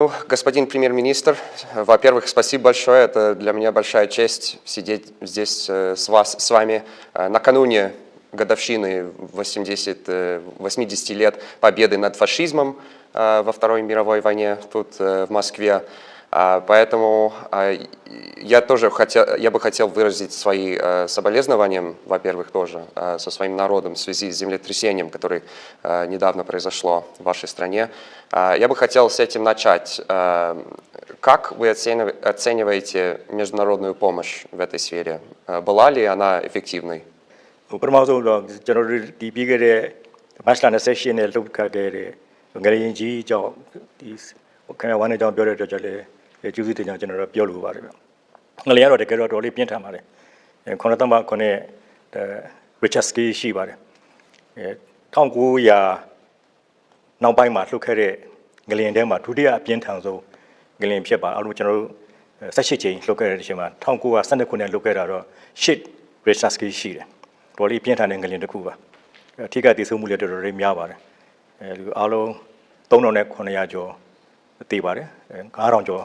Ну, Господин премьер-министр, во-первых, спасибо большое. Это для меня большая честь сидеть здесь э, с, вас, с вами э, накануне годовщины 80, э, 80 лет победы над фашизмом э, во Второй мировой войне тут э, в Москве. А, Поэтому а, и- я тоже хотел, я бы хотел выразить свои э, соболезнования, во-первых, тоже э, со своим народом в связи с землетрясением, которое э, недавно произошло в вашей стране. А, Я бы хотел с этим начать. Э, Как вы оценив- оцениваете международную помощь в этой сфере? Э, Была ли она эффективной? ဟိုပထမဆုံးတော့ကျွန်တော်တို့ဒီပြီးခဲ့တဲ့မတ်လ28နဲ့လှုပ်ခတ်ခဲ့တဲ့ငရရင်ကြီးအကြောင်းဒီဟိုခင်ဗျာဝမ်းနေကြောင်းပြောတဲ့အတွက်ကြောင့်လည်း ကျေးဇူးတင်ကြောင်းကျွန်တော်တို့ပြောလိုပါတယ်ဗျငလျာတော့တကယ်တော့တော်လေးပြင်းထန်ပါတယ်အဲခုနတမခုနဲ့ရစ်ချတ်စကီရှိပါတယ်အဲ1900နောက်ပိုင်းမှာလှုပ်ခဲ့တဲ့ငလျင်ထဲမှာဒုတိယအပြင်းထန်ဆုံးငလျင်ဖြစ်ပါအလုံးကျွန်တော်တို့18ချိန်လှုပ်ခဲ့တဲ့အချိန်မှာ1912ခုနှစ်လှုပ်ခဲ့တာတော့8ရစ်ချတ်စကီရှိတယ်တော်လေးပြင်းထန်တဲ့ငလျင်တစ်ခုပါအထီးကတည်ဆုံမှုလည်းတော်တော်လေးများပါတယ်အဲလူအားလုံး3900ကျော်တည်ပါတယ်အဲ9000ကျော်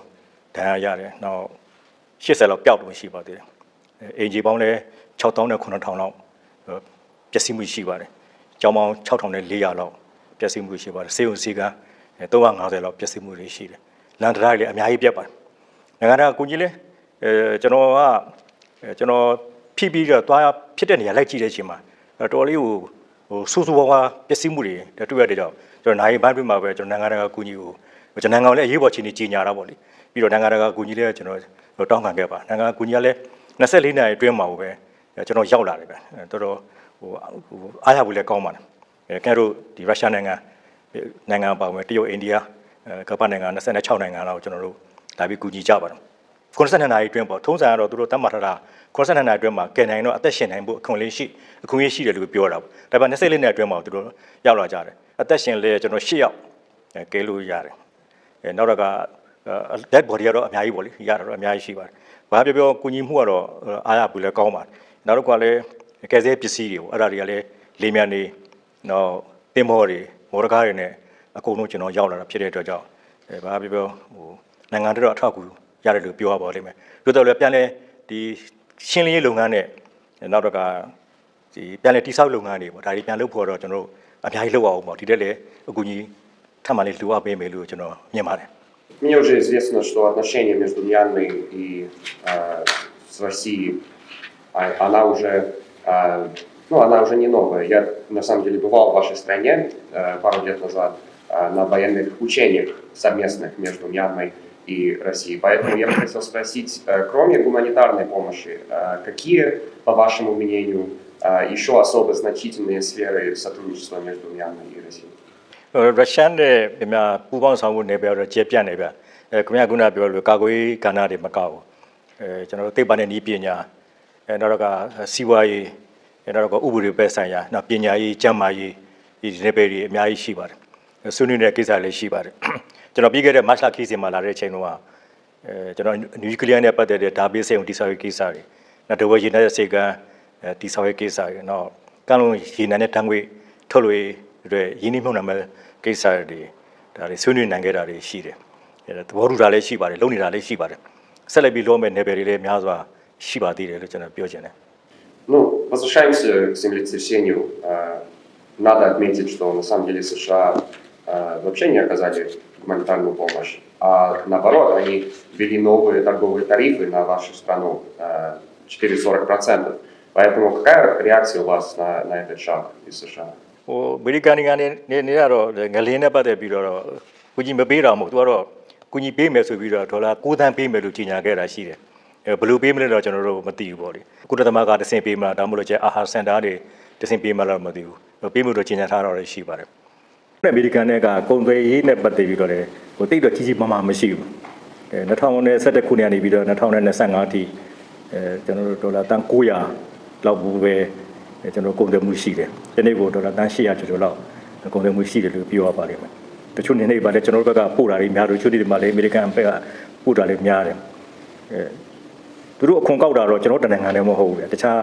ဒဏ်ရာရတယ်နောက်80လောက်ပျောက်လို့ရှိပါသေးတယ်အဲအင်ဂျီပေါင်းလည်း6000နဲ့9000လောက်အဲပျက်စီးမှုရှိပါတယ်ကျောင်းပေါင်း6400လောက်ပျက်စီးမှုရှိပါတယ်စေုံစီကအဲ350လောက်ပျက်စီးမှုတွေရှိတယ်လန်ဒရာတွေလည်းအများကြီးပြတ်ပါတယ်နိုင်ငံတကာကူညီလဲအဲကျွန်တော်ကအဲကျွန်တော်ဖိပြီးတော့သွားဖြစ်တဲ့နေရာလိုက်ကြည့်တဲ့အချိန်မှာအဲတော်လေးကိုဟိုဆူဆူဝါးဝါပျက်စီးမှုတွေတွေ့ရတဲ့ကြောင့်ကျွန်တော်နိုင်ဘန်းပြမှာပဲကျွန်တော်နိုင်ငံတကာကူညီကိုကျွန်တော်နိုင်ငံကိုလည်းအရေးပေါ်ချင်နေကြီးညာတာပေါ့လေ ပြီးတော့နိုင်ငံတကာကူညီလည်းကျွန်တော်တောင်းခံခဲ့ပါနိုင်ငံတကာကူညီကလည်း24နာရီအတွင်းမှာပဲကျွန်တော်ရောက်လာတယ်ပဲအဲတော်တော်ဟိုဟိုအားရဖို့လည်းကောင်းပါတယ်အဲခင်ဗျားတို့ဒီရုရှားနိုင်ငံနိုင်ငံပါဝင်တရုတ်အိန္ဒိယအဲကမ္ဘာနိုင်ငံ26နိုင်ငံလောက်ကျွန်တော်တို့လာပြီးကူညီကြပါတယ်92နာရီအတွင်းပေါ့ထုံးစံကတော့သူတို့တတ်မှတ်ထားတာ92နာရီအတွင်းမှာကယ်နိုင်တော့အသက်ရှင်နိုင်ဖို့အခွင့်အရေးရှိအခွင့်အရေးရှိတယ်လို့ပြောတာပေါ့ဒါပေမဲ့24နှစ်အတွင်းမှာသူတို့ရောက်လာကြတယ်အသက်ရှင်လဲကျွန်တော်10ယောက်အဲကယ်လို့ရတယ်အဲနောက်တော့က dead body ကတော့အများကြီးပေါ့လေရတာတော့အများကြီးရှိပါတယ်ဘာပြောပြောကုညီမှုကတော့အားရပူလဲကောင်းပါတယ်နောက်တော့ကလည်းကယ်ဆယ်ပစ္စည်းတွေပေါ့အဲ့ဒါတွေကလည်းလေးမြန်နေနောက်တင်မောတွေမော်ဒကားတွေနဲ့အကုန်လုံးကျွန်တော်ရောက်လာတာဖြစ်တဲ့အတွက်ကြောင့်အဲဘာပြောပြောဟိုနိုင်ငံတော်အထောက်အကူရတယ်လို့ပြောရပါလိမ့်မယ်။တို့တော့လည်းပြန်လဲဒီရှင်းလင်းရေးလုပ်ငန်းနဲ့နောက်တော့ကဒီပြန်လဲတိဆောက်လုပ်ငန်းတွေပေါ့ဒါတွေပြန်လုပ်ဖို့တော့ကျွန်တော်တို့အများကြီးလုပ်အောင်ပေါ့ဒီတက်လည်းအကူကြီးထပ်မံလေးလိုအပ်ပေးမယ်လို့ကျွန်တော်မြင်ပါတယ် Мне уже известно, что отношения между Мьянмой и э, с Россией, а, она уже, э, ну, она уже не новая. Я на самом деле бывал в вашей стране э, пару лет назад э, на военных учениях совместных между Мьянмой и Россией. Поэтому я бы хотел спросить, э, кроме гуманитарной помощи, э, какие, по вашему мнению, э, еще особо значительные сферы сотрудничества между Мьянмой и Россией? ရုရှားနဲ့မြန်မာပူးပေါင်းဆောင်မှုနေပြတော့ကျေပြန့်နေပြအဲခင်ဗျာကခုနပြောလို့ကာကွယ်ကဏ္ဍတွေမကောက်ဘူးအဲကျွန်တော်တို့သိပ္ပံနဲ့ဤပညာအဲနောက်တော့ကစီးပွားရေးအဲနောက်တော့ကဥပဒေပဲဆိုင်ရာနောက်ပညာရေးကျန်းမာရေးဒီနေပယ်တွေအများကြီးရှိပါတယ်ဆွေးနွေးတဲ့ကိစ္စလည်းရှိပါတယ်ကျွန်တော်ပြီးခဲ့တဲ့မတ်လခီးစဉ်မှာလာတဲ့အချိန်တုန်းကအဲကျွန်တော်နျူကလ িয়ার နဲ့ပတ်သက်တဲ့ဒါဘေးစိတ်ုံတိဆောက်ရေးကိစ္စတွေနောက်ဒဝရေနဲ့စေကံအဲတိဆောက်ရေးကိစ္စတွေနောက်ကံလုံးရေနံနဲ့တန်းငွေထုတ်လို့ တွေရင်းနှီးမြှုပ်နှံမဲ့ကိစ္စတွေဒါတွေဆွေးနွေးနိုင်ခဲ့တာတွေရှိတယ်အဲသဘောတူတာလည်းရှိပါတယ်လုပ်နေတာလည်းရှိပါတယ်ဆက်လက်ပြီးလုပ်မဲ့နယ်ပယ်တွေလည်းများစွာရှိပါသေးတယ်လို့ကျွန်တော်ပြောချင်တယ် Ну, возвращаемся к землетрясению. Э, Надо отметить, что на самом деле США э, вообще не оказали гуманитарную помощь, а наоборот, они ввели новые торговые тарифы на вашу страну э, 4,40%. Поэтому какая реакция у вас на, на этот шаг из США? ဟိုအမေရိကန်နိုင်ငံနေနေရတော့ငလင်းနဲ့ပတ်သက်ပြီးတော့ကုကြီးမပေးတာမဟုတ်သူကတော့ကုကြီးပေးမယ်ဆိုပြီးတော့ဒေါ်လာ9သန်းပေးမယ်လို့ကြေညာခဲ့တာရှိတယ်အဲဘယ်လိုပေးမလဲတော့ကျွန်တော်တို့မသိဘူးပေါ့လေကုလသမဂ္ဂတဆင့်ပေးမလားဒါမှမဟုတ်ကျအာဟာစင်တာတွေတဆင့်ပေးမလားမသိဘူးပေးမှုတော့ကြေညာထားတော့ရှိပါတယ်အမေရိကန်နဲ့ကကုန်သွယ်ရေးနဲ့ပတ်သက်ပြီးတော့လေဟိုတိတ်တော့ကြီးကြီးမားမားမရှိဘူးအဲ2021ခုနှစ်ကနေပြီးတော့2025အထိအဲကျွန်တော်တို့ဒေါ်လာတန်900လောက်ဘူးပဲအဲ ကျွန်တော်ကုန်သွယ်မှုရှိတယ်ဒီနေ့ကိုဒေါ်လာတန်800ကျော်ကျော်လောက်ကုန်သွယ်မှုရှိတယ်လို့ပြောရပါလိမ့်မယ်တချို့နေနေပါလေကျွန်တော်တို့ဘက်ကပို့တာတွေများတယ်တချို့တွေမှာလည်းအမေရိကန်ဘက်ကပို့တာလည်းများတယ်အဲသူတို့အခွန်ကောက်တာတော့ကျွန်တော်တနိုင်ငံလည်းမဟုတ်ဘူးလေတခြား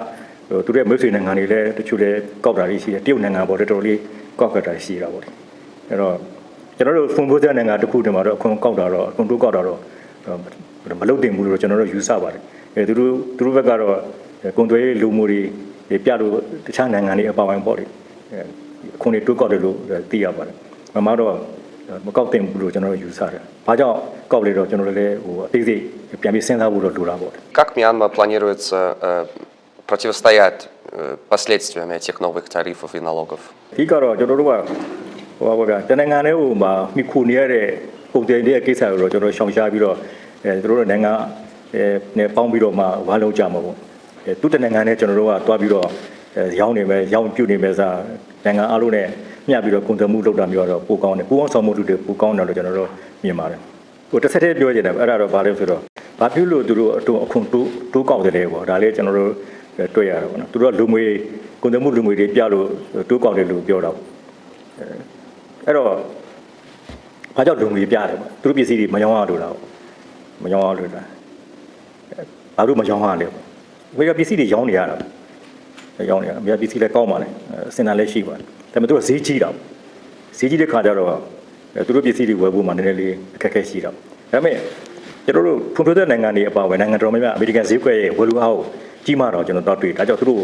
ဟိုသူတို့ရဲ့မိတ်ဆွေနိုင်ငံတွေလည်းတချို့လည်းကောက်တာတွေရှိတယ်တရုတ်နိုင်ငံပေါ်တော်တော်လေးကောက်ခတ်တာရှိတာပေါ့လေအဲ့တော့ကျွန်တော်တို့ဖွံ့ဖြိုးတဲ့နိုင်ငံတစ်ခုတည်းမှာတော့အခွန်ကောက်တာတော့အခွန်တိုးကောက်တာတော့မလုပ်တင်ဘူးလို့ကျွန်တော်တို့ယူဆပါတယ်အဲသူတို့သူတို့ဘက်ကတော့ကွန်သွေးလူမှုတွေ ပြလို့တခြားနိုင်ငံတွေအပါအဝင်ပေါ့လေအခွန်တွေတိုးကောက်တယ်လို့သိရပါတယ်မမတော့မကောက်တင်ဘူးလို့ကျွန်တော်တို့ယူဆတယ်ဘာကြောင့်ကောက်လဲတော့ကျွန်တော်တို့လည်းဟိုအသေးစိတ်ပြန်ပြီးစဉ်းစားဖို့တော့လိုတာပေါ့ Как Мьянма планируется э, противостоять э, последствиям этих новых тарифов и налогов? အဓိကတော့ကျွန်တော်တို့ကဟိုပါဗျာတနင်္ဂနွေဟိုမှာမိခုနေရတဲ့ပုံတင်တဲ့ကိစ္စကိုတော့ကျွန်တော်ရှောင်ရှားပြီးတော့အဲတို့တို့နိုင်ငံအဲနဲ့ပေါင်းပြီးတော့မှဝါလုံးကြမှာပေါ့အဲ သူတနင်္ဂနွေနဲ့ကျွန်တော်တို့ကတွားပြီးတော့အဲရောင်းနေမယ်ရောင်းပြုတ်နေမယ်စားနိုင်ငံအားလုံးနဲ့မျှပြီးတော့ကုန်သွယ်မှုလုပ်တာမျိုးတော့ပိုကောင်းတယ်ပူအောင်ဆောင်မှုတွေပိုကောင်းတယ်လို့ကျွန်တော်တို့မြင်ပါတယ်ဟိုတစ်ဆက်တည်းပြောချင်တယ်အဲ့ဒါတော့ဘာလဲဆိုတော့ဘာဖြစ်လို့သူတို့အတူအခုတိုးတိုးကောက်တယ်လဲပေါ့ဒါလေးကျွန်တော်တို့တွေ့ရတာပေါ့နော်သူတို့ကလူငွေကုန်သွယ်မှုလူငွေတွေပြလို့တိုးကောက်တယ်လို့ပြောတာပေါ့အဲ့တော့ဘာကြောင့်လုံငွေပြတယ်ပေါ့သူတို့ပစ္စည်းတွေမရောင်းရလို့လားမရောင်းရလို့လားဘာလို့မရောင်းရလဲပေါ့ ဝေကပစ္စည်းတွေရောင်းနေရတာရောင်းနေရတာမြပစ္စည်းလည်းကောင်းပါလေစင်တာလည်းရှိပါတယ်ဒါပေမဲ့သူတို့ဈေးကြီးတာဈေးကြီးတဲ့ခါကျတော့သူတို့ပစ္စည်းတွေဝယ်ဖို့မှနည်းနည်းလေးအခက်အခဲရှိတာဒါပေမဲ့ကျွန်တော်တို့ဖွံ့ဖြိုးတဲ့နိုင်ငံတွေအပါအဝင်နိုင်ငံတော်များများအမေရိကန်ဈေးကွက်ရဲ့ဝယ်လူအားကိုကြီးမာတော့ကျွန်တော်တော့တွေ့ဒါကြောင့်သူတို့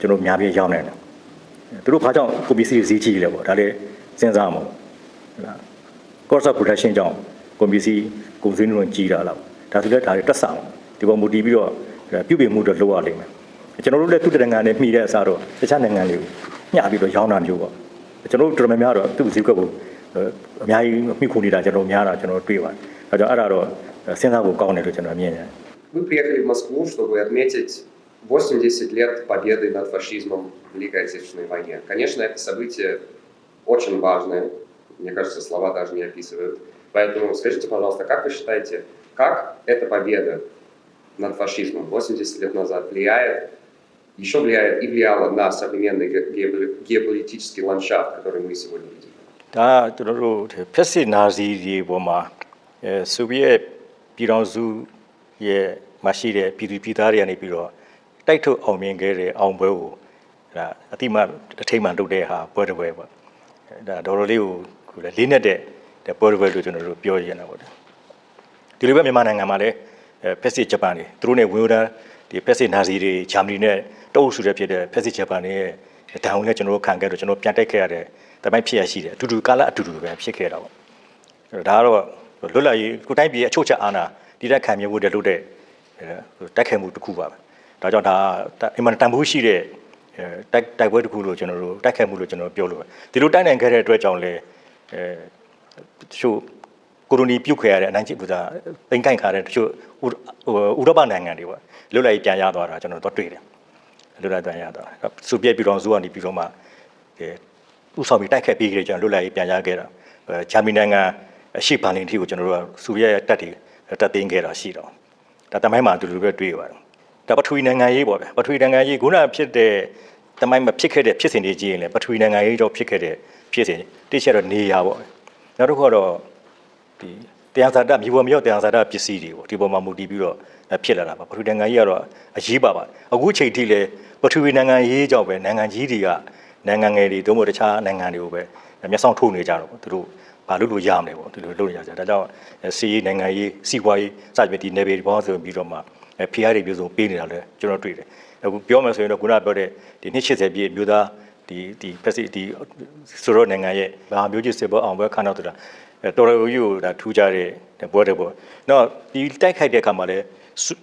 ကျွန်တော်များပြားရောင်းနေတယ်သူတို့ဘာကြောင့်ကိုပစ္စည်းဈေးကြီးလဲပေါ့ဒါလည်းစဉ်းစားမှာဟုတ်လား cost of production ကြောင့်ကိုပစ္စည်းကိုဈေးနှုန်းကြီးတာလားဒါဆိုလည်းဒါတွေတက်ဆောင်ဒီပေါ်မူတည်ပြီးတော့ ပြုပြင်မှုတော့လုပ်ရလိမ့်မယ်ကျွန်တော်တို့လည်းသူတနိုင်ငံနဲ့မှီတဲ့အစားတော့တခြားနိုင်ငံတွေကိုမျှပြီးတော့ရောင်းတာမျိုးပေါ့ကျွန်တော်တို့တော်တော်များများတော့သူ့ဈေးကွက်ကိုအများကြီးမှီခိုနေတာကျွန်တော်များတာကျွန်တော်တွေ့ပါတယ်ဒါကြောင့်အဲ့ဒါတော့စဉ်းစားဖို့ကောင်းတယ်လို့ကျွန်တော်မြင်တယ် Вы приехали в Москву, чтобы отметить 80 лет победы над фашизмом в Великой Отечественной войне. Конечно, это событие очень важное. Мне кажется, слова даже не описывают. Поэтому скажите, пожалуйста, как вы считаете, как эта победа над фашизмом 80 лет назад влияет, еще влияет и влияла на современный ге- геополи- геополитический ландшафт, который мы сегодня видим? ဒါကကျွန်တော်တို့ဖက်စစ်နာဇီတွေပေါ်မှာအဲဆိုဗီယက်ပြည်တော်စုရဲ့မရှိတဲ့ပြည်သူပြည်သားတွေကနေပြီးတော့တိုက်ထုတ်အောင်မြင်ခဲ့တဲ့အောင်ပွဲကိုဒါအတိမအထိမ့်မှန်လုပ်တဲ့ဟာပွဲတစ်ပွဲပေါ့အဲဒါတော်တော်လေးကိုကိုယ်လေးနဲ့တဲ့တဲ့ပွဲတစ်ပွဲလို့ကျွန်တော်တို့ပြောရနေတာပေါ့ဒီလိုပဲမြန်မာနိုင်ငံမှာလည်းအဲ ဖက်စစ်ဂျပန်တွေသူတို့နဲ့ဝင်ဝဒန်ဒီဖက်စစ်နာဇီတွေဂျာမနီနဲ့တုံးဆူတဲ့ဖြစ်တဲ့ဖက်စစ်ဂျပန်တွေရဲ့တန်ဟုံနဲ့ကျွန်တော်တို့ခံခဲ့တော့ကျွန်တော်ပြန်တိုက်ခဲ့ရတဲ့တမိုင်းဖြစ်ရရှိတယ်အတူတူကာလအတူတူပဲဖြစ်ခဲ့တာပေါ့အဲ့တော့ဒါကတော့လွတ်လပ်ရေးကိုတိုင်းပြည်အချို့ချက်အာဏာဒီတက်ခံမြမှုတဲ့လို့တဲ့အဲတက်ခဲမှုတစ်ခုပါပဲဒါကြောင့်ဒါအင်မတန်တန်ဖိုးရှိတဲ့အဲတိုက်တိုက်ပွဲတစ်ခုလို့ကျွန်တော်တို့တိုက်ခဲမှုလို့ကျွန်တော်ပြောလို့ပဲဒီလိုတိုက်နိုင်ခဲ့တဲ့အတွက်ကြောင့်လေအဲတချို့ ကိုရိုနီပြုတ်ခဲ့ရတဲ့အနိုင်ကျင့်ပူဇာတင်ကိုင်ခါတဲ့တချို့ဥဥရောပနိုင်ငံတွေပေါ့လွတ်လပ်ရေးပြန်ရသွားတာကျွန်တော်တို့တွေ့တယ်လွတ်လပ်ပြန်ရသွားတာဆိုဗီယက်ပြည်တော်စုကနေပြီးတော့မှအဲဥဆောင်ပြီးတိုက်ခတ်ပြီးကြတယ်ကျွန်တော်လွတ်လပ်ရေးပြန်ရခဲ့တာအဲဂျာမနီနိုင်ငံအရှိဘာလင်တီကိုကျွန်တော်တို့ကဆိုဗီယက်တပ်တွေတပ်သိမ်းခဲ့တာရှိတော့ဒါတမိုင်းမှာအတူတူပဲတွေ့ရပါတယ်ဒါပထဝီနိုင်ငံရေးပေါ့ဗျပထဝီနိုင်ငံရေးခုနဖြစ်တဲ့တမိုင်းမှာဖြစ်ခဲ့တဲ့ဖြစ်စဉ်တွေကြည့်ရင်လည်းပထဝီနိုင်ငံရေးတော့ဖြစ်ခဲ့တဲ့ဖြစ်စဉ်တိကျတော့နေရပေါ့နောက်တစ်ခုကတော့ ဒီတရားစာတမြေပေါ်မြောက်တရားစာတပစ္စည်းတွေပေါ့ဒီပေါ်မှာမူတည်ပြီးတော့ဖြစ်လာတာပါပထဝီနိုင်ငံကြီးကတော့အရေးပါပါအခုချိန်ထိလည်းပထဝီနိုင်ငံရေးကြောင့်ပဲနိုင်ငံကြီးတွေကနိုင်ငံငယ်တွေတို့မို့တခြားနိုင်ငံတွေကိုပဲမျက်စောင်းထိုးနေကြတော့ပေါ့သူတို့ဘာလို့လို့ရမလဲပေါ့ဒီလိုလုပ်နေကြတယ်ဒါကြောင့်စီးရေးနိုင်ငံရေးစီးပွားရေးစသဖြင့်ဒီနယ်ပယ်ဘောင်းဆိုပြီးတော့မှဖိအားတွေမျိုးစုံပေးနေတာလဲကျွန်တော်တွေ့တယ်အခုပြောမယ်ဆိုရင်တော့ခုနပြောတဲ့ဒီ280ပြည့်မျိုးသားဒီဒီဖက်စစ်ဒီဆိုတော့နိုင်ငံရဲ့ဘာမျိုးကြီးစစ်ဘောအောင်ပွဲခါတော့တာတော် တော်ကြီးကိုဒါထူးကြတဲ့ပွဲတဲ့ပေါ့။နော်ဒီတိုက်ခိုက်တဲ့အခါမှာလည်း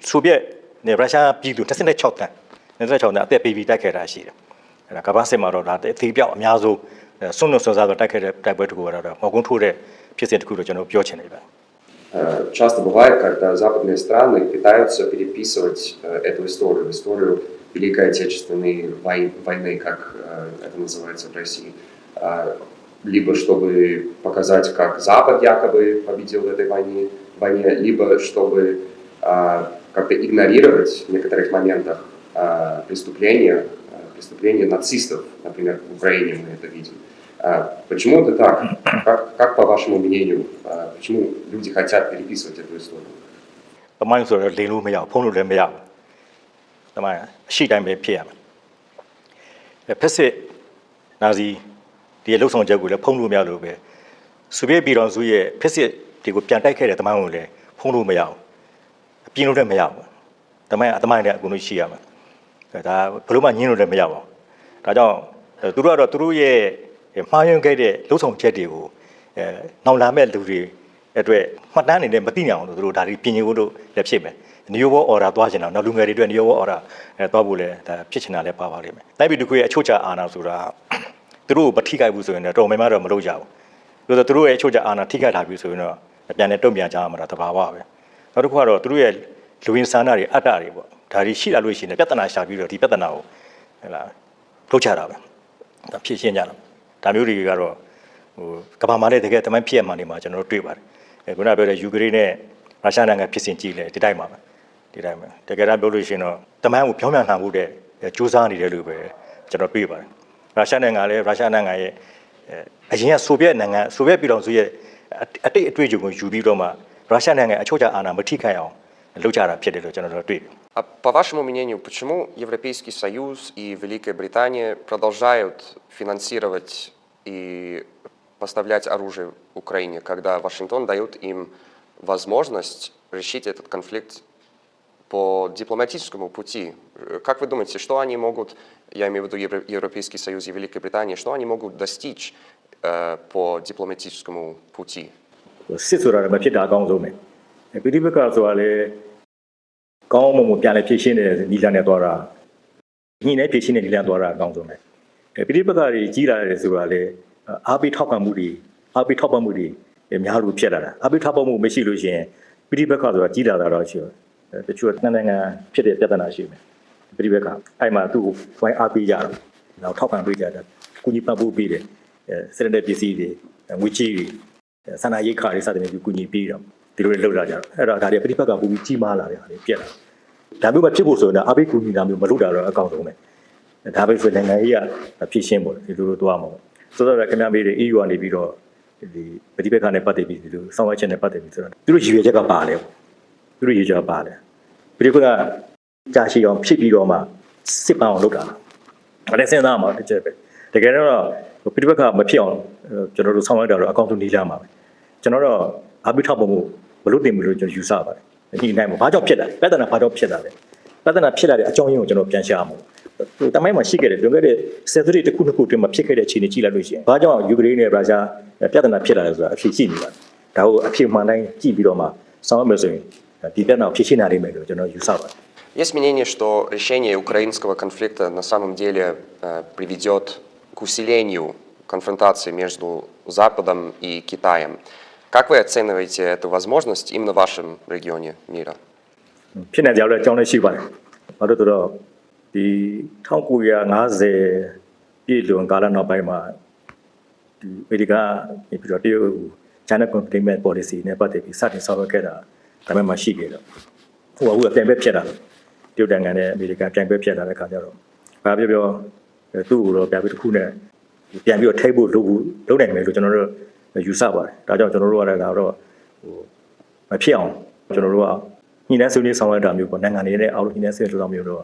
ဆိုဗီယက်နဲ့ရုရှားပြည်သူ26တန်း26တန်းအသက်ပေးပြီးတိုက်ခိုက်တာရှိတယ်။အဲ့ဒါကမ္ဘာစစ်မှာတော့ဒါအသေးပြောက်အများဆုံးဆွန့်လွတ်ဆွန့်စားတော့တိုက်ခိုက်တဲ့တိုက်ပွဲတစ်ခုကတော့မဟုတ်ကုန်းထိုးတဲ့ဖြစ်စဉ်တစ်ခုတော့ကျွန်တော်ပြောချင်နေပါ Э, Часто бывает, когда западные страны пытаются переписывать э, эту историю, историю Великой Отечественной вой- войны, как э, это называется в России, А, либо чтобы показать, как Запад якобы победил в этой войне, войне либо чтобы а, как-то игнорировать в некоторых моментах а, преступления, а, преступления нацистов, например, в Украине мы это видим. А, Почему это так? Как, как по вашему мнению, а, почему люди хотят переписывать эту историю? ။တမိုင်းဆိုတော့လိန်လို့မရဘူးဖုံးလို့လည်းမရဘူး။တမိုင်းအရှိတိုင်းပဲဖြစ်ရမယ်။ဖက်စစ်နာဇီ ဒီလှုပ်ဆောင်ချက်ကိုလည်းဖုံးလို့မရလို့ပဲဆိုဗီယက်ပြည်တော်စုရဲ့ဖက်စစ်တွေကိုပြန်တိုက်ခဲ့တဲ့တမိုင်းကိုလည်းဖုံးလို့မရအောင်ပြင်းလို့လည်းမရဘူးတမိုင်းအတမိုင်းလည်းအကုန်လုံးရှိရမှာဒါဘယ်လို့မှညင်းလို့လည်းမရပါဘူးဒါကြောင့်အဲသူတို့ကတော့သူတို့ရဲ့မှားယွင်းခဲ့တဲ့လုံဆောင်ချက်တွေကိုအဲနောက်လာမဲ့လူတွေအတွက်မှတ်တမ်းအနေနဲ့မသိနိုင်အောင်လို့သူတို့ဒါတွေပြင်ယူလို့လည်းဖြစ်မယ် new world order သွားချင်တာနောက်လူငယ်တွေအတွက် new world order အဲသွားဖို့လည်းဒါဖြစ်ချင်တာလည်းပါပါလိမ့်မယ်။တိုင်းပြည်တစ်ခုရဲ့အချို့ချအာဏာဆိုတာ သူတို့ကိုမထိခိုက်ဘူးဆိုရင်တော့တော်များများတော့မလုပ်ကြဘူး။ဆိုတော့သူတို့ရဲ့အချို့ချအာဏာထိခိုက်တာပြီဆိုရင်တော့ပြန်နဲ့တုံ့ပြန်ကြရမှာတော့တဘာဝပဲ။နောက်တစ်ခုကတော့သူတို့ရဲ့လူဝင်ဆန္ဒတွေအတ္တတွေပေါ့။ဒါတွေရှိလာလို့ရှိရင်ပြဿနာရှာပြီးတော့ဒီပြဿနာကိုဟဲ့လားထုတ်ချတာပဲ။ဒါဖြည့်ရှင်းကြတာ။ဒါမျိုးတွေကတော့ဟိုကမ္ဘာမှာလည်းတကယ်တမိုင်းဖြစ်ရမှနေမှာကျွန်တော်တို့တွေ့ပါတယ်။အဲခုနပြောတဲ့ယူကရိန်းနဲ့ရုရှားနိုင်ငံဖြစ်စဉ်ကြည့်လေဒီတိုင်းပါပဲ။ဒီတိုင်းပဲတကယ်တော့ပြောလို့ရှိရင်တော့တမိုင်းကိုပြောင်းပြန်လှန်ဖို့တဲ့စူးစမ်းနေတယ်လို့ပဲကျွန်တော်တွေ့ပါတယ်။ ရုရှားနိုင်ငံလည်းရုရှားနိုင်ငံရဲ့အဲအရင်ကဆိုဗီယက်နိုင်ငံဆိုဗီယက်ပြည်ထောင်စုရဲ့အတိတ်အတွေ့အကြုံကိုယူပြီးတော့မှရုရှားနိုင်ငံအချို့ကျအာဏာမထိခိုက်အောင်လုပ်ကြတာဖြစ်တယ်လို့ကျွန်တော်တို့တွေ့တယ် А по вашему мнению, почему Европейский Союз и Великая Британия продолжают финансировать и поставлять оружие Украине, когда Вашингтон дает им возможность решить этот конфликт по дипломатическому пути? Э, Как вы думаете, что они могут, я имею в виду Евро- Европейский Союз и Великая Британия, что они могут достичь э, по дипломатическому пути? စစ်ဆိုတာလည်းမဖြစ်တာအကောင်းဆုံးပဲအဲပိဋိပက္ခဆိုတာလည်းကောင်းမွန်မွန်ပြန်လဲဖြည့်ရှင်းတဲ့နီလာနဲ့သွားတာညီနဲ့ဖြည့်ရှင်းတဲ့နီလာသွားတာအကောင်းဆုံးပဲအဲပိဋိပက္ခတွေကြီးလာတယ်ဆိုတာလည်းအားပေးထောက်ခံမှုတွေအားပေးထောက်ပံ့မှုတွေအများလို့ဖြစ်လာတာအားပေးထောက်ပံ့မှုမရှိလို့ရှိရင်ပိဋိပက္ခဆိုတာကြီးလာတာတော့ရှိတယ်အဲ တချို့ကနှစ်နိုင်ငံဖြစ်တဲ့ပြဿနာရှိမယ်ပိဋိပက္ခအဲ့မှာသူ့ကိုဝိုင်းအားပေးကြတယ်နောက်ထောက်ခံပေးကြတယ်ကုညီပတ်ဖို့ပေးတယ်အဲစရတဲ့ပစ္စည်းတွေငွေကြီးတွေဆန္ဒရိတ်ခါတွေစသဖြင့်ဒီကုညီပေးတော့ဒီလိုတွေလောက်လာကြတော့အဲ့တော့ဒါတွေပြိပက်ကပူပြီးကြီးမားလာတဲ့ဟာတွေပြက်လာဒါမျိုးမဖြစ်ဖို့ဆိုရင်တော့အဘိကူညီတာမျိုးမလုပ်တာတော့အကောင်းဆုံးပဲဒါပဲဆိုနိုင်ငံကြီးကဖြစ်ရှင်းပေါ့ဒီလိုလိုသွားမှာပေါ့ဆိုတော့ခင်ဗျားမေးတယ် EU ကနေပြီးတော့ဒီပြိပက်ခနဲ့ပတ်သက်ပြီးဒီလိုဆောင်းဝိုင်းချက်နဲ့ပတ်သက်ပြီးဆိုတော့သူတို့ရည်ရွယ်ချက်ကပါလေပေါ့သူတို့ရည်ရွယ်ချက်ကပါလေ ပြိပက်ကကြာရှိအောင်ဖြစ်ပြီးတော့မှစစ်ပန်းအောင်လုပ်တာဒါလည်းစဉ်းစားမှာတစ်ချက်ပဲတကယ်တော့ပြိပက်ကမဖြစ်အောင်ကျွန်တော်တို့ဆောင်းဝိုင်းတာတော့အကောင်းဆုံးနီးလာမှာပဲကျွန်တော်တော့အပိထောက်ပုံမှုဘလို့တင်မလို့ကျွန်တော်ယူဆပါတယ်ဒီနိုင်မှာဘာကြောင့်ဖြစ်တာလဲပြဿနာဘာကြောင့်ဖြစ်တာလဲပြဿနာဖြစ်လာတဲ့အကြောင်းရင်းကိုကျွန်တော်ပြန်ရှာမှာဟိုတမိုင်းမှာရှိခဲ့တယ်လွန်ခဲ့တဲ့ဆယ်စုနှစ်တစ်ခုနှစ်ခုအတွင်းမှာဖြစ်ခဲ့တဲ့အခြေအနေကြည့်လိုက်လို့ရှိရင်ဘာကြောင့်ယူကရိန်းနဲ့ရုရှားပြဿနာဖြစ်လာလဲဆိုတာအဖြစ်ရှိနေပါတယ်ဒါကိုအဖြစ်မှန်တိုင်းကြည့်ပြီးတော့မှဆောင်းရမယ်ဆိုရင် ဒီပြဿနာကိုဖြစ်ရှင်းနိုင်လိမ့်မယ်လို့ကျွန်တော်ယူဆပါတယ် Есть мнение, что решение украинского конфликта на самом деле э, приведет к усилению конфронтации между Западом и Китаем. Как вы оцениваете эту возможность именно в вашем регионе мира? ဖြစ်နေကြလို့အကြောင်းလည်းရှိပါတယ်။ဘာလို့လဲဆိုတော့ဒီ1950ပြည့်လွန်ကာလနောက်ပိုင်းမှာဒီအမေရိကန်ကနေပြီးတော့တရုတ် China containment policy နဲ့ပတ်သက်ပြီးစတင်ဆောင်ရွက်ခဲ့တာ ဒါပေမဲ့မရှိခဲ့တော့ဟိုကဟိုကပြန်ပဲဖြစ်တာတရုတ်နိုင်ငံနဲ့အမေရိကန်ပြန်ပဲဖြစ်လာတဲ့ခါကျတော့ဘာပြောပြောသူ့ကိုတော့ပြန်ပြီးတစ်ခုနဲ့ပြန်ပြီးတော့ထိတ်ဖို့လုပ်ဖို့လုပ်နိုင်မယ်လို့ကျွန်တော်တို့ယူဆပါတယ်။ဒါကြောင့်ကျွန်တော်တို့ကလည်းဒါတော့ဟိုမဖြစ်အောင်ကျွန်တော်တို့ကညှိနှိုင်းဆွေးနွေးဆောင်ရွက်တာမျိုးပေါ့နိုင်ငံတွေနဲ့အောက်လို့ညှိနှိုင်းဆွေးနွေးတာမျိုးတော့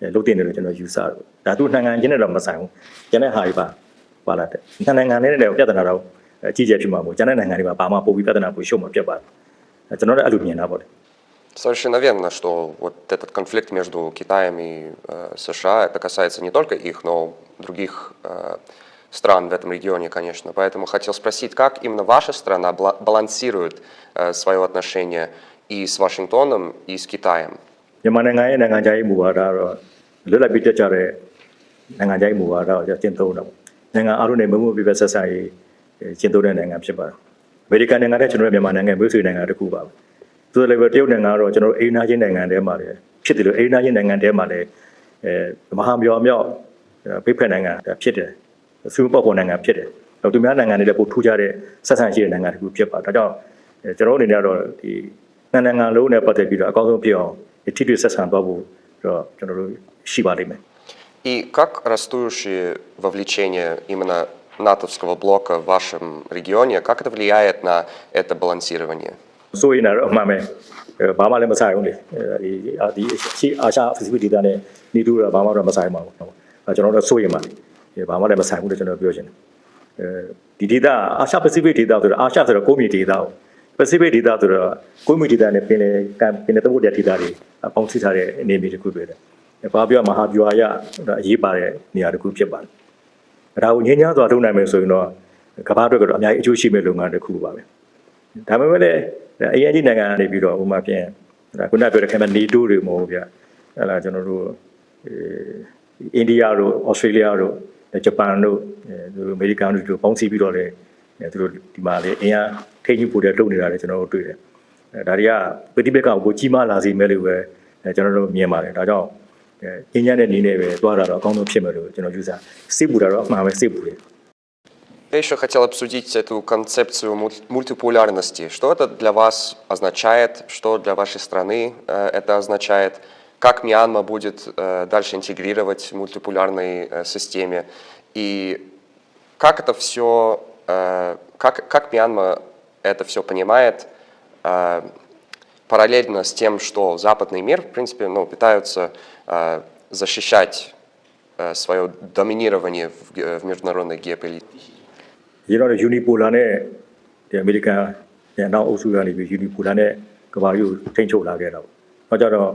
အဲလုပ်တင်တယ်လို့ကျွန်တော်ယူဆတယ်ဒါသူနိုင်ငံချင်းနဲ့တော့မဆိုင်ဘူးကျန်တဲ့ဟာတွေပါပါလာတယ်နိုင်ငံနဲ့လည်းပြဿနာတော့အကြီးကျယ်ဖြစ်မှာပေါ့ကျန်တဲ့နိုင်ငံတွေမှာဘာမှပို့ပြီးပြဿနာပို့ရှုံ့မှာပြတ်ပါတယ်အဲ ကျွန်တော်လည်းအဲ့လိုမြင်တာပေါ့လေ Совершенно верно, что вот этот конфликт между Китаем и э, США, это касается не только их, но других э, стран в этом регионе, конечно. Поэтому хотел спросить, как именно ваша страна бла- балансирует э, свое отношение и с Вашингтоном, и с Китаем? မြန်မာနိုင်ငံရဲ့နိုင်ငံခြားရေးမူဝါဒကတော့လွတ်လပ်ပြီးတက်ကြတဲ့နိုင်ငံခြားရေးမူဝါဒကိုကျင့်သုံးတာပေါ့နိုင်ငံအားလုံးနဲ့မမှုပြပြဆက်ဆက်ရေးကျင့်သုံးတဲ့နိုင်ငံဖြစ်ပါတယ် အမေရိကန်နိုင်ငံနဲ့ကျွန်တော်တို့မြန်မာနိုင်ငံမျိုးဆွေနိုင်ငံတစ်ခုပါပဲသူတို့လည်းပဲတရုတ်နိုင်ငံကတော့ကျွန်တော်တို့အိန္ဒိယချင်းနိုင်ငံထဲမှာလည်းဖြစ်တယ်လို့အိန္ဒိယချင်းနိုင်ငံထဲမှာလည်းအဲမဟာမြော်မြောက်ပြိဖက်နိုင်ငံဖြစ်တယ်စူးပေါ့ပေါ်နိုင်ငံဖြစ်တယ်တော့သူများနိုင်ငံတွေလည်းပိုထူးခြားတဲ့ဆက်ဆံရှိတဲ့နိုင်ငံတစ်ခုဖြစ်ပါဒါကြောင့်ကျွန်တော်တို့အနေနဲ့ကတော့ဒီနိုင်ငံလုံးနဲ့ပတ်သက်ပြီးတော့အကောင်းဆုံးဖြစ်အောင်ထိတွေ့ဆက်ဆံသွားဖို့တော့ကျွန်တော်တို့ရှိပါလိမ့်မယ် И как растущее вовлечение именно натовского блока в вашем регионе, как это влияет на это балансирование? ဆိုရင်တော့အမှန်ပဲအဲဘာမှလည်းမဆိုင်ဘူးလေအဲဒီအာဒီရှိအာရှ Facebook data နဲ့နေတူတော့ဘာမှတော့မဆိုင်ပါဘူးဟုတ်အဲကျွန်တော်တို့ဆိုရင်ပါအဲဘာမှလည်းမဆိုင်ဘူးလို့ကျွန်တော်ပြောချင်တယ် အဲဒီဒေသအာရှပစိဖိတ်ဒေသဆိုတော့အာရှဆိုတော့ကိုမီဒေသကိုပစိဖိတ်ဒေသဆိုတော့ကိုမီဒေသနဲ့ပင်လေကံပင်လေသမုဒ္ဒရာဒေသတွေအပေါင်းစည်းထားတဲ့အနေအထားတစ်ခုတွေ့တယ်။ဘာပြောမဟာဗျူဟာရအရေးပါတဲ့နေရာတစ်ခုဖြစ်ပါတယ်။ ဒါကိုငြင်းညားစွာထုတ်နိုင်မယ်ဆိုရင်တော့ကမ္ဘာအတွက်ကတော့အများကြီးအကျိုးရှိမဲ့လုပ်ငန်းတစ်ခုပါပဲ။ဒါပေမဲ့လည်းအရင်ကြီးနိုင်ငံကနေပြီးတော့ဥပမာဖြင့်ဒါခုနပြောတဲ့ခင်ဗျနေတိုးတွေမဟုတ်ဘူးဗျ။အဲ့ဒါကျွန်တော်တို့အိန္ဒိယတို့ဩစတြေးလျတို့ဂျပန်တို့အဲသူတို့အမေရိကန်တို့ပေါင်းစည်းပြီးတော့လေသူတို့ဒီမှာလေအင်အားထိန်းချုပ်ဖို့တဲ့လုပ်နေတာလေကျွန်တော်တို့တွေ့တယ်အဲဒါတွေကပဋိပက္ခကိုကြီးမားလာစေမဲ့လို့ပဲကျွန်တော်တို့မြင်ပါတယ်ဒါကြောင့် အင်းညံ့တဲ့နေနဲ့ပဲတွားတာတော့အကောင်းဆုံးဖြစ်မယ်လို့ကျွန်တော်ယူဆစိတ်ပူတာတော့အမှန်ပဲစိတ်ပူတယ် Я еще хотел обсудить эту концепцию муль- мультиполярности. Что это для вас означает, что для вашей страны э, это означает, как Мьянма будет э, дальше интегрировать в мультиполярной э, системе, и как это все, э, как, как Мьянма это все понимает э, параллельно с тем, что западный мир, в принципе, ну, пытаются э, защищать э, свое доминирование в, ге- в международной геополитике. ရေတော့ယူနီပိုလာနဲ့ဒီအမေရိကန်ရဲ့နောက်အုပ်စုကနေပြီးယူနီပိုလာနဲ့ကဘာယူထိန်းချုပ်လာခဲ့တော့။နောက်ကြတော့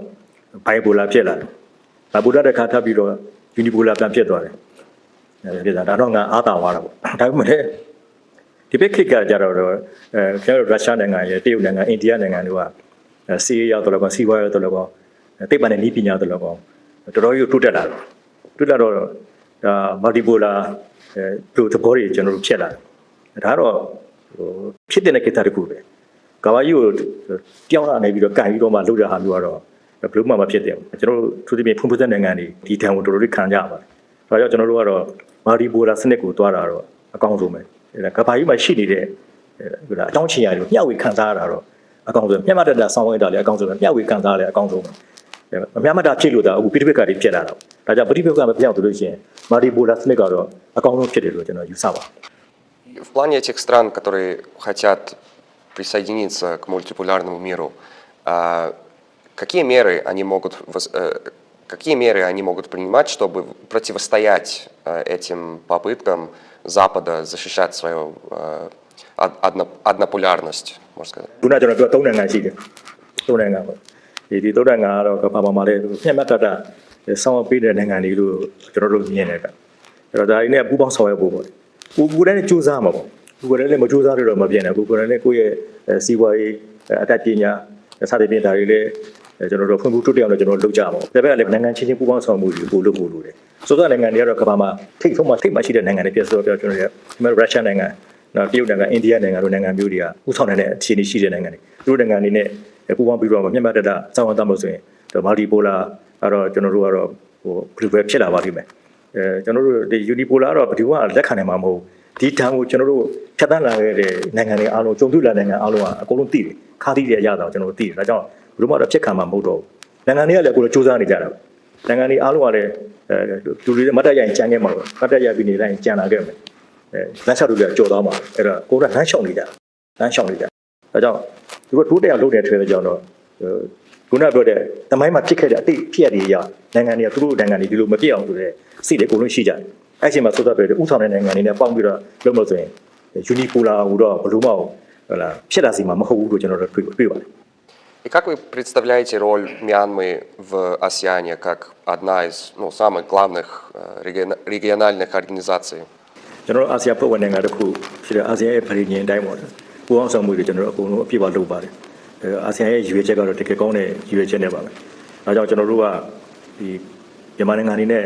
ဘိုင်ပိုလာဖြစ်လာတယ်။ဘာဘူလာတစ်ခါထပ်ပြီးတော့ယူနီပိုလာပြန်ဖြစ်သွားတယ်။အဲဖြစ်တာဒါတော့ငါအာသာသွားတာပေါ့။ဒါပေမဲ့ဒီဘက်ခေတ်ကကြတော့အဲကျွန်တော်ရုရှားနိုင်ငံရဲ့တရုတ်နိုင်ငံအိန္ဒိယနိုင်ငံတို့ကစီးရောက်တော့လည်းစီးပွားရောက်တော့လည်းတိ တ်ပန်တဲ့ဤပညာတော့လည်းတော်တော်ကြီးတိုးတက်လာတယ်။တိုးတက်တော့ဒါမာတီပိုလာအဲသူသဘောတွေကျွန်တော်တို့ဖြစ်လာတယ်ဒါတော့ဟိုဖြစ်တဲ့ကိစ္စတစ်ခုပဲကဘာကြီးကိုတောင်းလာနေပြီးတော့ကန်ပြီးတော့မှလုပ်တဲ့ဟာမျိုးကတော့ဘယ်လို့မှမဖြစ်တယ်ကျွန်တော်တို့သူဒီပြင်ဖွံ့ဖြိုးတဲ့နိုင်ငံတွေဒီတံကိုတော်တော်လေးခံကြပါတယ်ဒါကြောင့်ကျွန်တော်တို့ကတော့မာရီပိုလာစနစ်ကိုတွားတာတော့အကောင်းဆုံးပဲအဲကဘာကြီးမှာရှိနေတဲ့ဟိုဒါအကြောင်းချင်ရတယ်မျှဝေခံစားရတာတော့အကောင်းဆုံးမျှမတတဆောင်းဝဲတာလည်းအကောင်းဆုံးပဲမျှဝေခံစားရလည်းအကောင်းဆုံးပဲ အများမတာဖြစ်လို့ဒါအခုပိဋကတ်တွေဖြစ်လာတာဒါကြောင့်ပိဋကတ်မပြောင်းသလိုရှိရင်မာရီပိုလာစနစ်ကတော့အကောင်းဆုံးဖြစ်တယ်လို့ကျွန်တော်ယူဆပါတယ် В плане этих стран, которые хотят присоединиться к мультиполярному миру, а, какие меры они могут, вос- э, какие меры они могут принимать, чтобы противостоять э, этим попыткам Запада защищать свою э, од- одно- однополярность, можно сказать? ခုနကျွန်တော်ပြောသုံးနိုင်ငံရှိတယ်သုံးနိုင်ငံပေါ့ ဒီဒီသုံးနိုင်ငံကတော့ကမ္ဘာပေါ်မှာလည်းမျက်မှတ်တတ်တာဆောင်းပေးတဲ့နိုင်ငံတွေလို့ကျွန်တော်တို့မြင်တယ်ကအဲ့တော့ဒါတွေနဲ့ပူးပေါင်းဆောင်ရွက်ဖို့ပေါ့ကိုကိုယ်တိုင်စူးစမ်းမှာပေါ့ကိုယ်တိုင်လည်းမစူးစမ်းလို့တော့မပြည့်နိုင်ဘူးကိုယ်တိုင်လည်းကိုယ့်ရဲ့စီးပွားရေးအတတ်ပညာစသဖြင့်ဒါတွေလည်းကျွန်တော်တို့ဖွံ့ဖြိုးတိုးတက်အောင်လည်းကျွန်တော်တို့လုပ်ကြပါဦးဒါပေမဲ့လည်းနိုင်ငံချင်းချင်းပူးပေါင်းဆောင်မှုတွေပို့လို့ပို့လို့တယ်ဆိုတော့နိုင်ငံတွေကတော့ကမ္ဘာမှာထိတ်ဆုံးမှာထိတ်မှရှိတဲ့နိုင်ငံတွေပြည့်စုံပြောကျွန်တော်တို့ဒီမှာရုရှားနိုင်ငံ နော်တရုတ်နိုင်ငံအိန္ဒိယနိုင်ငံတို့နိုင်ငံမျိုးတွေကဥဆောင်နေတဲ့အခြေအနေရှိတဲ့နိုင်ငံတွေသူတို့နိုင်ငံအနေနဲ့ပူးပေါင်းပြီးတော့မျက်မှတ်တတစောင့်အောင်တတ်လို့ဆိုရင်မာလီပိုလာကတော့ကျွန်တော်တို့ကတော့ဟိုဘယ်လိုပဲဖြစ်လာပါလိမ့်မယ်အဲကျွန်တော်တို့ဒီယူနီပိုလာကတော့ဘယ်သူမှလက်ခံနိုင်မှာမဟုတ်ဒီတန်းကိုကျွန်တော်တို့ဖြတ်တန်းလာခဲ့တဲ့နိုင်ငံတွေအားလုံးကြုံတွေ့လာနိုင်ငံအားလုံးကအကုန်လုံးသိတယ်ခါးသီးတွေအရတာကျွန်တော်တို့သိတယ်ဒါကြောင့်ဘယ်လိုမှတော့ဖြစ်ခံမှာမဟုတ်တော့ဘူးနိုင်ငံတွေကလည်းကိုယ်တို့စူးစမ်းနေကြတာပဲနိုင်ငံတွေအားလုံးကလည်းအဲလူတွေမတ်တက်ရရင်ကြမ်းခဲ့မှာပဲမတ်တက်ရပြီးနေတိုင်းကြံလာခဲ့မယ်အဲ လမ်းလျှောက်တွေကကြော်သွားမှာအဲ့တော့ကိုယ်ကလမ်းလျှောက်နေကြလမ်းလျှောက်နေကြဒါကြောင့်သူကတိုးတက်အောင်လုပ်နေထွေးတဲ့ကြောင့်တော့ခုနပြောတဲ့တမိုင်းမှာဖြစ်ခဲ့တဲ့အတိတ်ဖြစ်ရတွေရနိုင်ငံတွေကသူတို့နိုင်ငံတွေဒီလိုမပြည့်အောင်ဆိုတဲ့စိတ်တွေအကုန်လုံးရှိကြတယ်အဲ့ချိန်မှာသုဒ္ဓပဲဥဆောင်တဲ့နိုင်ငံတွေနဲ့ပေါင်းပြီးတော့လုပ်လို့ဆိုရင်ယူနီပိုလာဟိုတော့ဘလို့မဟုတ်ဟုတ်လားဖြစ်လာစီမှာမဟုတ်ဘူးလို့ကျွန်တော်တို့တွေ့တွေ့ပါတယ် И как вы представляете роль Мьянмы в АСЕАНе как одна из ну, самых главных э, региона- региональных организаций? ကျွန်တော်တို့အာဆီယံဖွဲ့ဝင်နိုင်ငံတစ်ခုရှိတဲ့အာဆီယံရဲ့ပြည်ညင်အတိုင်းပေါ့လေပူအောင်ဆောင်မှုတွေကျွန်တော်တို့အကုန်လုံးအပြည့်အဝလုပ်ပါတယ်အဲအာဆီယံရဲ့ရည်ရွယ်ချက်ကတော့တကယ်ကောင်းတဲ့ရည်ရွယ်ချက်နဲ့ပါပဲဒါကြောင့်ကျွန်တော်တို့ကဒီမြန်မာနိုင်ငံအနေနဲ့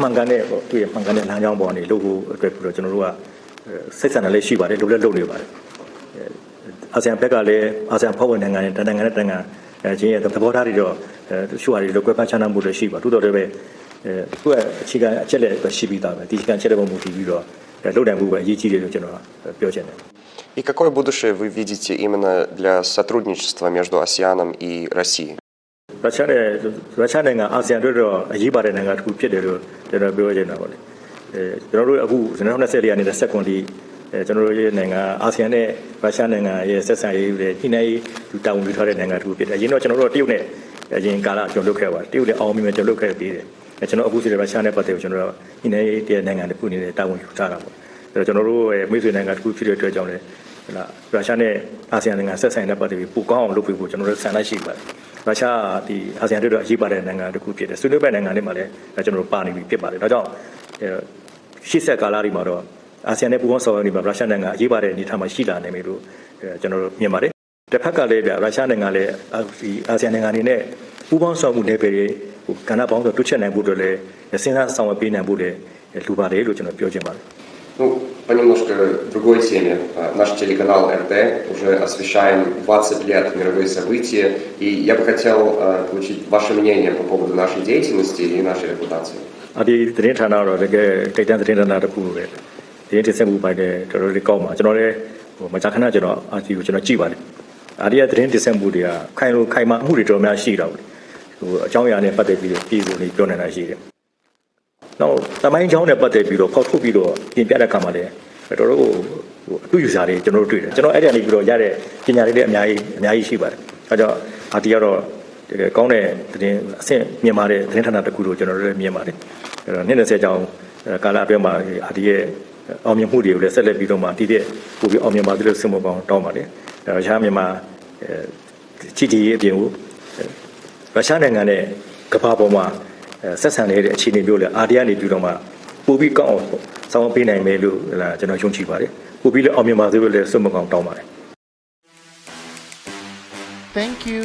မှန်ကန်တဲ့ပေါ့သူ့ရဲ့မှန်ကန်တဲ့လမ်းကြောင်းပေါ်ကနေလုပ်ဖို့အတွက်ပြီးတော့ကျွန်တော်တို့ကစိတ်ဆန္ဒလည်းရှိပါတယ်လုပ်လည်းလုပ်နေပါတယ်အာဆီယံဘက်ကလည်းအာဆီယံဖွဲ့ဝင်နိုင်ငံနဲ့တနိုင်ငံနဲ့တနိုင်ငံအဲချင်းရဲ့သဘောထားတွေတော့အဲတချို့ဟာတွေတော့ကွဲပြားခြားနားမှုတွေရှိပါတိုးတော်လည်းပဲအဲသူ့ရဲ့အခြေခံအချက်လက်ပဲရှိပြီးသားပဲဒီအခြေခံအချက်လက်ပေါ်မူတည်ပြီးတော့ လုပ်နိုင်မှုပဲအရေးကြီးတယ်လို့ကျွန်တော်ပြောချင်တယ် И какое будущее вы видите именно для сотрудничества между АСЕАНом и Россией? ရုရှားနဲ့ရုရှားနိုင်ငံအာဆီယံတို့တော့အရေးပါတဲ့နိုင်ငံတစ်ခုဖြစ်တယ်လို့ကျွန်တော်ပြောချင်တာပေါ့လေအဲကျွန်တော်တို့အခု2024ရာနေတဲ့စက်ကွန်ဒီအဲကျွန်တော်တို့ရဲ့နိုင်ငံအာဆီယံနဲ့ရုရှားနိုင်ငံရဲ့ဆက်ဆံရေးတွေညှိနှိုင်းရေးတာဝန်ယူထားတဲ့နိုင်ငံတစ်ခုဖြစ်တယ်အရင်တော့ကျွန်တော်တို့တရုတ်နဲ့အရင်ကာလကျွန်တော်လုပ်ခဲ့ပါတယ်တရုတ်လည်းအောင်မြင်မြင်ကျွန်တော်လုပ်ခဲ့ပြီးတယ်အဲ ကျွန်တော်အခုစီရုရှားနဲ့ပတ်သက်ပြီးကျွန်တော်တို့ညှိနှိုင်းရေးတဲ့နိုင်ငံတစ်ခုအနေနဲ့တာဝန်ယူထားတာပေါ့အဲ့တော့ကျွန်တော်တို့ရဲ့မိတ်ဆွေနိုင်ငံတစ်ခုဖြစ်တဲ့အတွက်ကြောင့်လည်းဟလာရုရှားနဲ့အာဆီယံနိုင်ငံဆက်ဆံတဲ့ပတ်သက်ပြီးပိုကောင်းအောင်လုပ်ပေးဖို့ကျွန်တော်တို့ဆန္ဒရှိပါတယ်ရုရှားကဒီအာဆီယံတို့တော့အရေးပါတဲ့နိုင်ငံတစ်ခုဖြစ်တယ်ဆွေးနွေးပွဲနိုင်ငံတွေမှာလည်းကျွန်တော်တို့ပါနေပြီဖြစ်ပါတယ်ဒါကြောင့်အဲရှေ့ဆက်ကာလတွေမှာတော့အာဆီယံနဲ့ပူးပေါင်းဆောင်ရွက်နေမှာရုရှားနိုင်ငံအရေးပါတဲ့အနေအထားမှာရှိလာနိုင်ပြီလို့အဲကျွန်တော်တို့မြင်ပါတယ်တစ်ဖက်ကလည်းဗျရုရှားနိုင်ငံလည်းအာဒီအာဆီယံနိုင်ငံတွေနဲ့ပူးပေါင်းဆောင်မှုနယ်ပယ်တွေ ဟိုကဏ္ဍပေါင်းဆိုတွက်ချက်နိုင်ဖို့အတွက်လည်းစဉ်းစားဆောင်ရွက်ပေးနိုင်ဖို့လည်းလူပါတယ်လို့ကျွန်တော်ပြောချင်ပါတယ် Ну, по немножко другой теме. А, Наш телеканал РТ уже освещаем 20 лет мировые события, и я бы хотел а, получить ваше мнение по поводу нашей деятельности и нашей репутации. အဒီသတင်းဌာနတော့တကယ်တိတ်တန်းသတင်းဌာနတစ်ခုပဲသတင်းတင်ဆက်မှုပိုင်းလည်းတော်တော်လေးကောင်းပါကျွန်တော်လည်းဟိုမကြာခဏကျွန်တော်အာတီကိုကျွန်တော်ကြည့်ပါတယ်အာဒီကသတင်းတင်ဆက်မှုတွေကခိုင်လို့ခိုင်မာမှုတွေတော်တော်များရှိတော့ ဟိုအကြောင်းအရာနဲ့ပတ်သက်ပြီးတော့ပြည်စုံလေးပြောနေတာရှိတယ်နောက်တမိုင်းချောင်းနဲ့ပတ်သက်ပြီးတော့ဖောက်ထုတ်ပြီးတော့ပြင်ပြတဲ့အခါမှာလည်းတော်တော်ဟိုအတူယူစားတွေကျွန်တော်တို့တွေ့တယ်ကျွန်တော်အဲ့ဒီကနေပြီးတော့ရတဲ့ပညာတွေလည်းအများကြီးအများကြီးရှိပါတယ်အဲကြောင့်အာတီကတော့တကယ်ကောင်းတဲ့သတင်းအဆင့်မြင်ပါတယ်သတင်းဌာနတစ်ခုလို့ကျွန်တော်တို့လည်းမြင်ပါတယ်အဲ့တော့နေ့20ကျောင်းကာလအတွင်းမှာအာတီရဲ့အောင်မြင်မှုတွေကိုလည်းဆက်လက်ပြီးတော့မှတည်တဲ့ပို့ပြီးအောင်မြင်ပါသလိုဆင်မပေါင်းတောင်းပါတယ်အဲတော့ရှားမြန်မာအဲချီတီရဲ့အပြင်ကို ရုရှားနိုင်ငံနဲ့ကမ္ဘာပေါ်မှာအဲဆက်ဆံနေတဲ့အခြေအနေမျိုးလေအာဒီယာနေပြီးတော့မှပိုပြီးကောင်းအောင်ဆောင်းပေးနိုင်မယ်လို့ဟလာကျွန်တော်ယုံကြည်ပါတယ်ပိုပြီးလည်းအောင်မြင်ပါသေးလို့လည်းစွတ်မကောင်းတောင်းပါတယ် Thank you.